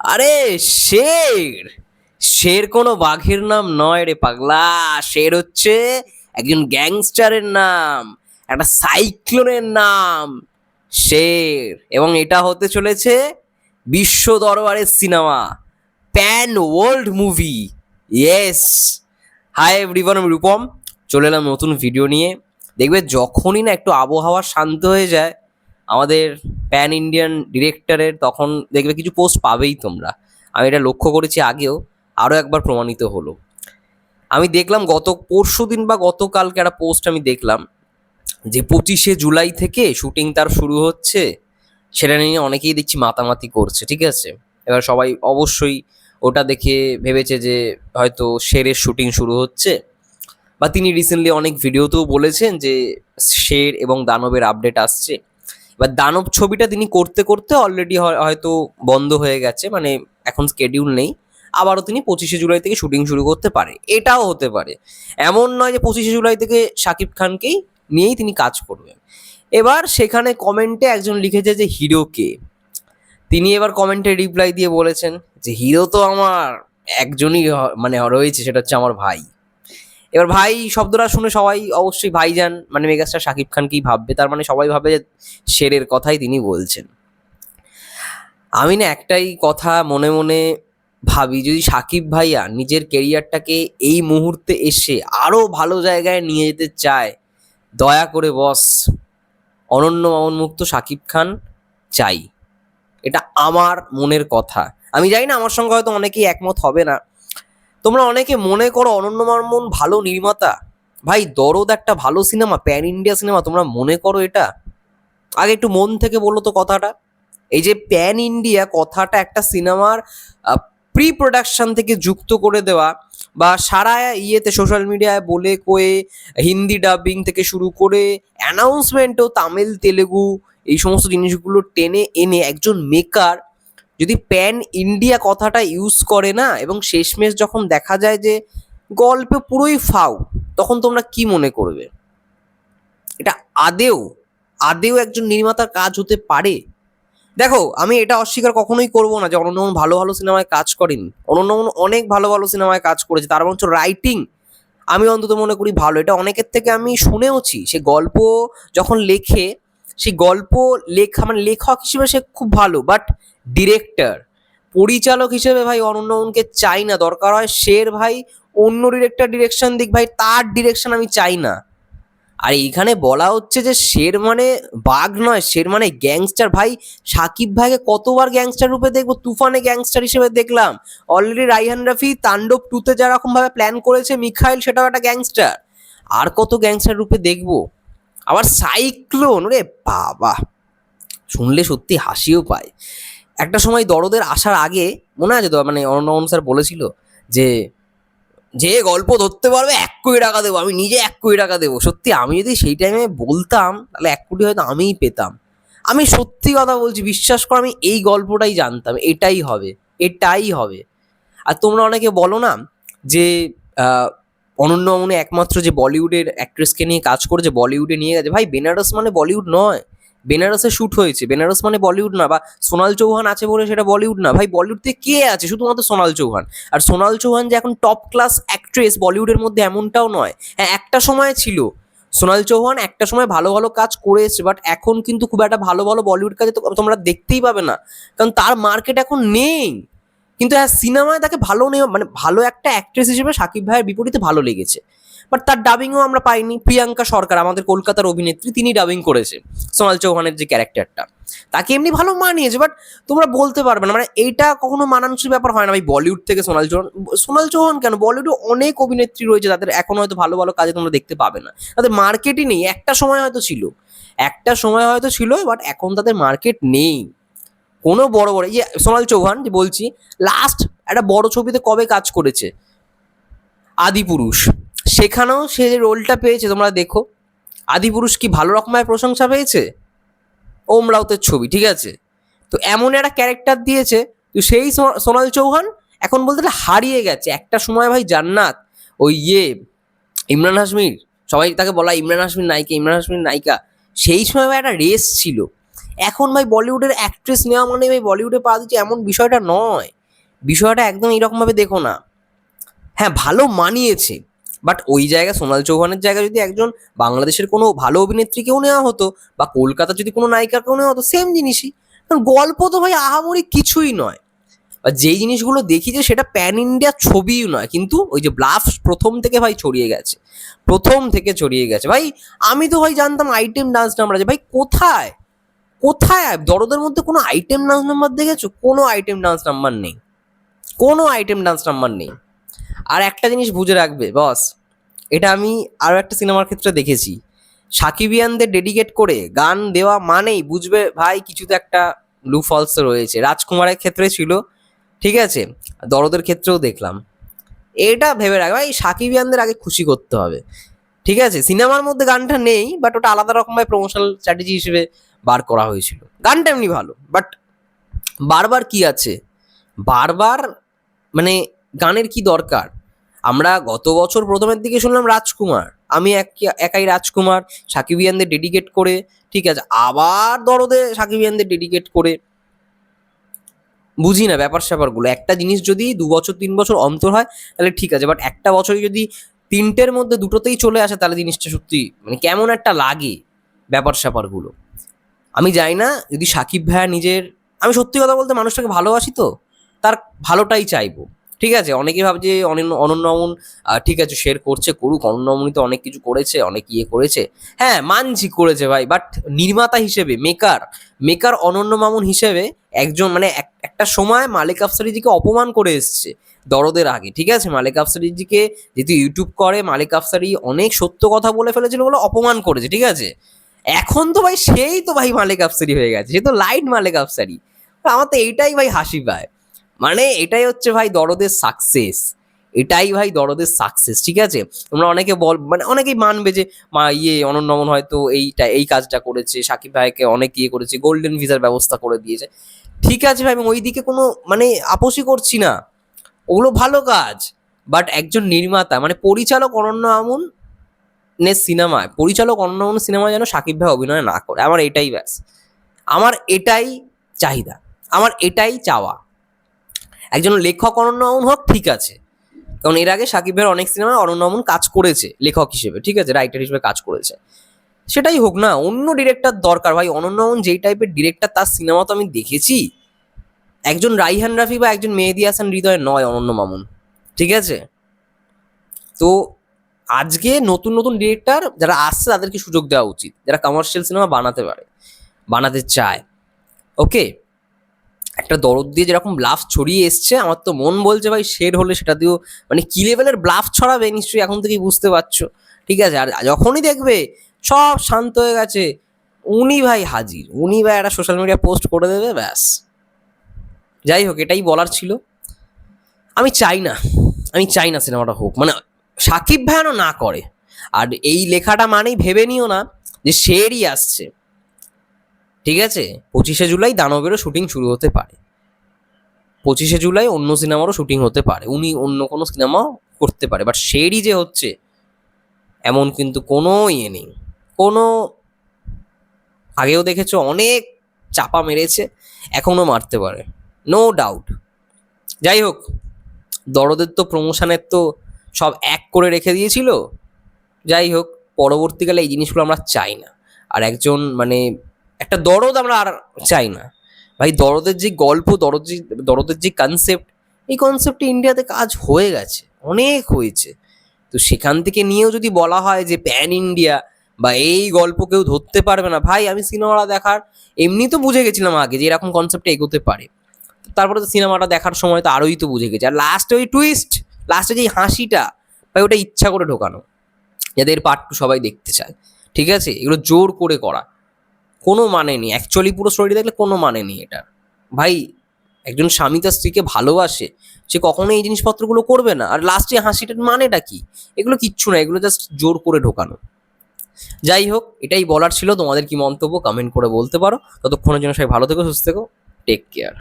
আরে শের শের কোনো বাঘের নাম নয় রে পাগলা। শের হচ্ছে একজন গ্যাংস্টারের নাম, একটা সাইক্লোনের নাম। শের, এবং এটা হতে চলেছে বিশ্ব দরবারের cinema, pan world movie. Yes. Hi everyone Rupam. চলে এলাম নতুন ভিডিও নিয়ে। দেখবে যখনই না একটু আবহাওয়া শান্ত হয়ে যায় আমাদের প্যান ইন্ডিয়ান ডিরেক্টরের তখন দেখবে কিছু পোস্ট পাবেই তোমরা। আমি এটা লক্ষ্য করেছি আগেও আরও একবার প্রমাণিত হলো। আমি দেখলাম গত পরশু দিন বা গতকালকে একটা পোস্ট আমি দেখলাম, যে পঁচিশে জুলাই থেকে শুটিং তার শুরু হচ্ছে, সেটা নিয়ে অনেকেই দেখছি মাতামাতি করছে, ঠিক আছে? এবার সবাই অবশ্যই ওটা দেখে ভেবেছে যে হয়তো শেরের শুটিং শুরু হচ্ছে। বা তিনি রিসেন্টলি অনেক ভিডিওতেও বলেছেন যে শের এবং দানবের আপডেট আসছে। এবার দানব ছবিটা তিনি করতে করতে অলরেডি হয়তো বন্ধ হয়ে গেছে মানে এখন স্কেডিউল নেই। আবারও তিনি পঁচিশে জুলাই থেকে শুটিং শুরু করতে পারে। এটাও হতে পারে। এমন নয় যে পঁচিশে জুলাই থেকে শাকিব খানকেই নিয়েই তিনি কাজ করবেন। এবার সেখানে কমেন্টে একজন লিখেছে যে, হিরো কে? তিনি এবার কমেন্টে রিপ্লাই দিয়ে বলেছেন যে, হিরো তো আমার একজনই মানে রয়েছে, সেটা হচ্ছে আমার ভাই। এবার ভাই শব্দটা শুনে সবাই অবশ্যই ভাইজান মানে মেগাস্টার শাকিব খানকেই ভাববে। তার মানে সবাই ভাবে শেরের কথাই তিনি বলছেন। আমি না একটাই কথা মনে মনে ভাবি, যদি সাকিব ভাইয়া নিজের কেরিয়ারটাকে এই মুহূর্তে এসে আরও ভালো জায়গায় নিয়ে যেতে চায়, দয়া করে বস, অনন্য মুক্ত সাকিব খান চাই। এটা আমার মনের কথা। আমি জানি না, আমার সঙ্গে হয়তো অনেকেই একমত হবে না। তোমরা অনেকে মনে করো অনন্য বর্মন ভালো নির্মাতা। ভাই, দরদ একটা ভালো সিনেমা, প্যান ইন্ডিয়া সিনেমা, তোমরা মনে করো এটা? আগে একটু মন থেকে বলো তো কথাটা। এই যে প্যান ইন্ডিয়া কথাটা একটা সিনেমার প্রি প্রোডাকশন থেকে যুক্ত করে দেওয়া বা সারা ইয়েতে সোশ্যাল মিডিয়ায় বলে কয়ে, হিন্দি ডাবিং থেকে শুরু করে অ্যানাউন্সমেন্টও তামিল, তেলেগু এই সমস্ত জিনিসগুলো টেনে এনে একজন মেকার যদি প্যান ইন্ডিয়া কথাটা ইউজ করে না এবং শেষমেশ যখন দেখা যায় যে গল্পে পুরোই ফাউ, তখন তোমরা কি মনে করবে? এটা আদেও আদেও একজন নির্মাতার কাজ হতে পারে? দেখো, আমি এটা অস্বীকার কখনোই করব না যে অনন্যমন ভালো ভালো সিনেমায় কাজ করেনি। অনন্যমন অনেক ভালো ভালো সিনেমায় কাজ করেছে, তার বরঞ্চ রাইটিং আমি অন্তত মনে করি ভালো। এটা অনেকের থেকে আমি শুনেওছি, সে গল্প যখন লেখে সেই গল্প লেখা মানে লেখক হিসেবে সে খুব ভালো বাট ডিরেক্টর পরিচালক হিসেবে ভাই অনন্যমনকে চাই না। দরকার হয় শের ভাই, অন্য ডিরেক্টর ডিরেকশন দিক ভাই, তার ডিরেকশন আমি চাই না। আর এইখানে বলা হচ্ছে যে শের মানে বাঘ নয়, শের মানে গ্যাংস্টার ভাই। সাকিব ভাইকে কতবার গ্যাংস্টার রূপে দেখব? তুফানে গ্যাংস্টার হিসেবে দেখলাম। অলরেডি রাইহান রাফি, তাণ্ডব টুতে যেরকম ভাবে প্ল্যান করেছে, মিখাইল সেটাও একটা গ্যাংস্টার আর কত গ্যাংস্টার রূপে দেখব? আবার সাইক্লোন রে বাবা। শুনলে সত্যি হাসিও পায়। একটা সময় দরদের আসার আগে মনে আছে তো মানে অনন্ত স্যার বলেছিল যে যে গল্প ধরতে পারবে এক কোটি টাকা দেবো, আমি নিজে এক কোটি টাকা দেবো। সত্যি আমি যদি সেই টাইমে বলতাম, তাহলে এক কোটি হয়তো আমিই পেতাম। আমি সত্যি কথা বলছি, বিশ্বাস করো, আমি এই গল্পটাই জানতাম, এটাই হবে এটাই হবে। আর তোমরা অনেকে বলো না যে অনন্য মনে একমাত্র যে বলিউডের অ্যাক্ট্রেসকে নিয়ে কাজ করেছে, বলিউডে নিয়ে গেছে। ভাই, বেনারস মানে বলিউড নয়। বেনারসে শ্যুট হয়েছে। বেনারস মানে বলিউড না, বা সোনাল চৌহান আছে বলে সেটা বলিউড না। ভাই বলিউড থেকে কে আছে? শুধুমাত্র সোনাল চৌহান। আর সোনাল চৌহান যে এখন টপ ক্লাস অ্যাক্ট্রেস বলিউডের মধ্যে এমনটাও নয়। হ্যাঁ একটা সময় ছিল। সোনাল চৌহান একটা সময় ভালো ভালো কাজ করে এসছে বাট এখন কিন্তু খুব একটা ভালো ভালো বলিউড কাজে তোমরা দেখতেই পাবে না। কারণ তার মার্কেট এখন নেই। কিন্তু হ্যাঁ সিনেমায় তাকে ভালো নেই মানে ভালো একটা অ্যাক্ট্রেস হিসেবে সাকিব ভাইয়ের বিপরীতে ভালো লেগেছে। বাট তার ডাবিংও আমরা পাইনি। প্রিয়াঙ্কা সরকার, আমাদের কলকাতার অভিনেত্রী, তিনি ডাবিং করেছে সোনাল চৌহানের যে ক্যারেক্টারটা। তাকে এমনি ভালো মানিয়েছে বাট তোমরা বলতে পারবে না। মানে এইটা কখনো মানানসই ব্যাপার হয় না। ভাই বলিউড থেকে সোনাল চৌহান সোনাল চৌহান কেন? বলিউডে অনেক অভিনেত্রী রয়েছে তাদের এখন হয়তো ভালো ভালো কাজে তোমরা দেখতে পাবে না। তাদের মার্কেটই নেই। একটা সময় হয়তো ছিল। একটা সময় হয়তো ছিল বাট এখন তাদের মার্কেট নেই। কোনো বড় বড় ইয়ে সোনাল চৌহান যে বলছি লাস্ট একটা বড় ছবিতে কবে কাজ করেছে? আদিপুরুষ সেখানেও সে যে রোলটা পেয়েছে, তোমরা দেখো। আদিপুরুষ কি ভালো রকমের প্রশংসা পেয়েছে? ওম রাউতের ছবি, ঠিক আছে? তো এমন একটা ক্যারেক্টার দিয়েছে, তো সেই সোনাল চৌহান এখন বলতে হারিয়ে গেছে। একটা সময় ভাই জান্নাত, ওই ইয়ে ইমরান হাসমির সবাই তাকে বলা ইমরান হাসমির নায়িকা, ইমরান হাসমির নায়িকা, সেই সময় ভাই একটা রেস ছিল। এখন ভাই বলিউডের অ্যাক্ট্রেস নেওয়া মানে ভাই বলিউডে পা দিচ্ছে এমন বিষয়টা নয়। বিষয়টা একদম এইরকমভাবে দেখো না। হ্যাঁ ভালো মানিয়েছে। বাট ওই জায়গায় সোনাল চৌহানের জায়গায় যদি একজন বাংলাদেশের কোনো ভালো অভিনেত্রীকেও নেওয়া হতো বা কলকাতার যদি কোনো নায়িকাকেও নেওয়া হতো সেম জিনিসই। কারণ গল্প তো ভাই আহামরি কিছুই নয়। আর যেই জিনিসগুলো দেখি যে সেটা প্যান ইন্ডিয়া ছবিও নয়, কিন্তু ওই যে ব্লাফ প্রথম থেকে ভাই ছড়িয়ে গেছে। প্রথম থেকে ছড়িয়ে গেছে। ভাই, আমি তো ভাই জানতাম আইটেম ডান্স নাম্বার আছে। ভাই, কোথায়? কোথায়? দরদের মধ্যে কোনো আইটেম ডান্স নাম্বার দেখেছ? কোনো আইটেম ডান্স নাম্বার নেই। কোনো আইটেম ডান্স নাম্বার নেই। আর একটা জিনিস বুঝে রাখবে বস এটা আমি আরও একটা সিনেমার ক্ষেত্রে দেখেছি। সাকিবিয়ানদের ডেডিকেট করে গান দেওয়া মানেই বুঝবে ভাই কিছু তো একটা লু ফলস রয়েছে। রাজকুমারের ক্ষেত্রে ছিল, ঠিক আছে? দরদের ক্ষেত্রেও দেখলাম। এটা ভেবে রাখবে, ভাই সাকিবিয়ানদের আগে খুশি করতে হবে। ঠিক আছে? সিনেমার মধ্যে গানটা নেই বাট ওটা আলাদা রকমভাবে প্রমোশনাল স্ট্র্যাটেজি হিসেবে বার করা হয়েছিল। গানটা এমনি ভালো বাট বারবার কি আছে? বারবার মানে গানের কি দরকার? আমরা গত বছর প্রথমের দিকে শুনলাম রাজকুমার। আমি এক, একাই রাজকুমার, সাকিবিয়ানদের ডেডিকেট করে, ঠিক আছে, আবার দরদে সাকিবিয়ানদের ডেডিকেট করে। বুঝি না ব্যাপার স্যাপারগুলো। একটা জিনিস যদি দু বছর, তিন বছর অন্তর হয়, তাহলে ঠিক আছে বাট একটা বছরে যদি তিনটের মধ্যে দুটোতেই চলে আসে, তাহলে জিনিসটা সত্যি মানে কেমন একটা লাগে ব্যাপার স্যাপারগুলো। আমি জানি না, যদি সাকিব ভাইয়া নিজের, আমি সত্যি কথা বলতে মানুষটাকে ভালোবাসি তো, তার ভালোটাই চাইব। ঠিক আছে অনেকে ভাবছে অনন্য আহ, ঠিক আছে শেয়ার করছে করুক। অনন্যমনি তো অনেক কিছু করেছে অনেক ইয়ে করেছে। হ্যাঁ মানছি করেছে ভাই বাট নির্মাতা হিসেবে মেকার মেকার অনন্য মামুন হিসেবে একজন মানে এক- একটা সময় মালিক আফসারিজিকে অপমান করে এসছে দরদের আগে ঠিক আছে? মালিক আফসারিজিকে যেহেতু ইউটিউব করে মালিক আফসারি অনেক সত্য কথা বলে ফেলেছিল বলে অপমান করেছে ঠিক আছে? এখন তো ভাই সেই তো ভাই মালিক আফসারি হয়ে গেছে সে তো লাইট মালিক আফসারি। আমার তো এইটাই ভাই হাসি পায়। মানে এটাই হচ্ছে ভাই দরদের সাকসেস এটাই ভাই দরদের সাকসেস ঠিক আছে? তোমরা অনেকে বল মানে অনেকেই মানবে যে, মা ইয়ে অনন্যমন হয়তো এইটা, এই কাজটা করেছে, সাকিব ভাইকে অনেক ইয়ে করেছে গোল্ডেন ভিসার ব্যবস্থা করে দিয়েছে। ঠিক আছে ভাই, আমি ওই দিকে কোনো মানে আপোষই করছি না। ওগুলো ভালো কাজ বাট একজন নির্মাতা মানে পরিচালক অনন্য আমন নে সিনেমায়, পরিচালক অনন্য আমন সিনেমায় যেন সাকিব ভাই অভিনয় না করে। আমার এটাই ব্যাস। আমার এটাই চাহিদা। আমার এটাই চাওয়া। একজন লেখক অনন্য আমন হোক, ঠিক আছে। কারণ এর আগে সাকিব ভাইয়ের অনেক সিনেমায় অনন্য আমন কাজ করেছে, লেখক হিসেবে, ঠিক আছে, রাইটার হিসেবে কাজ করেছে। সেটাই হোক না, অন্য ডিরেক্টর দরকার ভাই, অনন্য আমন যেই টাইপের ডিরেক্টর তার সিনেমা তো আমি দেখেছি। একজন রাইহান রাফি বা একজন মেহেদি হাসান হৃদয় নয় অনন্য মামুন, ঠিক আছে? তো আজকে নতুন নতুন ডিরেক্টর যারা আসছে তাদেরকে সুযোগ দেওয়া উচিত, যারা কমার্শিয়াল সিনেমা বানাতে পারে, বানাতে চায় ওকে একটা দরদ দিয়ে যেরকম ব্লাফ ছড়িয়ে এসছে, আমার তো মন বলছে ভাই শেড হলে সেটা দিয়েও মানে কি লেভেলের ব্লাফ ছড়াবে নিশ্চয়ই এখন থেকেই বুঝতে পারছ। ঠিক আছে, আর যখনই দেখবে, সব শান্ত হয়ে গেছে। উনি ভাই হাজির, উনি ভাই একটা সোশ্যাল মিডিয়া পোস্ট করে দেবে, ব্যাস। যাই হোক, এটাই বলার ছিল। আমি চাই না, আমি চাই না সিনেমাটা হোক মানে সাকিব ভাইয়ানো না করে। আর এই লেখাটা মানেই ভেবে নিও না যে শেরই আসছে। ঠিক আছে? পঁচিশে জুলাই দানবেরও শুটিং শুরু হতে পারে। পঁচিশে জুলাই অন্য সিনেমারও শুটিং হতে পারে। উনি অন্য কোনো সিনেমাও করতে পারে। বাট শেরই যে হচ্ছে, এমন কিন্তু কোনো ইয়ে নেই। কোনো, আগেও দেখেছ, অনেক চাপা মেরেছে, এখনও মারতে পারে। নো ডাউট যাই হোক, দরদের তো প্রমোশনের তো সব এক করে রেখে দিয়েছিল। যাই হোক, পরবর্তীকালে এই জিনিসগুলো আমরা চাই না। আর একজন মানে একটা দরদ আমরা আর চাই না। ভাই, দরদের যে গল্প, দরদ যে, দরদের যে কনসেপ্ট এই কনসেপ্টে ইন্ডিয়াতে কাজ হয়ে গেছে, অনেক হয়েছে। তো সেখান থেকে নিয়েও যদি বলা হয় যে প্যান ইন্ডিয়া বা এই গল্প কেউ ধরতে পারবে না, ভাই, আমি সিনেমাটা দেখার, এমনি তো বুঝে গেছিলাম আগে যে এরকম কনসেপ্টে এগোতে পারে। তারপরে তো সিনেমাটা দেখার সময় তো আরোই তো বুঝে গেছে। আর লাস্টে ওই টুইস্ট লাস্টে যে হাসিটা, ভাই, ওটা ইচ্ছা করে ঢোকানো যাদের পার্ট টু সবাই দেখতে চায়। ঠিক আছে? এগুলো জোর করে করা। কোনো মানে নেই। অ্যাকচুয়ালি পুরো স্টোরি দেখলে কোনো মানে নেই এটা ভাই, একজন স্বামী তার স্ত্রীকে ভালোবাসে, সে কখনো এই জিনিসপত্রগুলো করবে না। আর লাস্টে হাসিটার মানেটা কি? এগুলো কিচ্ছু না, এগুলো জাস্ট জোর করে ঢোকানো। যাই হোক, এটাই বলার ছিল। তোমাদের কি মন্তব্য কমেন্ট করে বলতে পারো। ততক্ষণের জন্য সবাই ভালো থেকো, সুস্থ থেকো। Take care